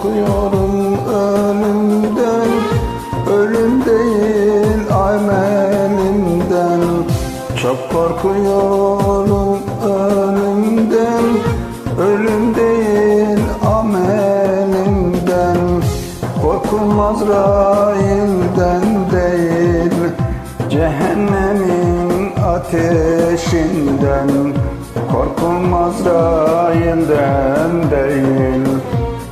korkuyorum ölümden Ölüm değil amelimden. Çok korkuyorum ölümden Ölüm değil amelimden. Korkum Azrail'den değil Cehennemin ateşinden. Korkum Azrail'den değil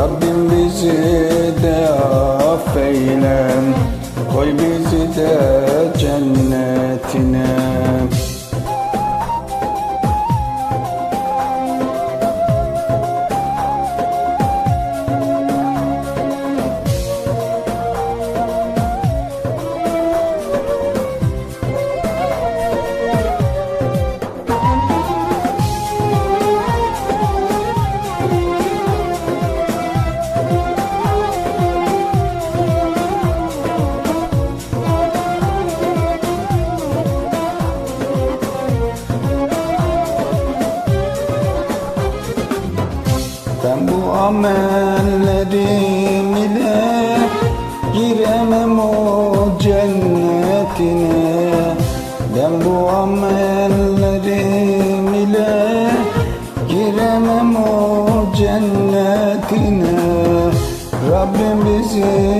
Rabbim bizi de affeyle. Koy bizi de cennetine amellerim ile giremem o cennetine. Ben bu amellerim ile giremem o cennetine. Rabbim bizi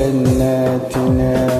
cennetine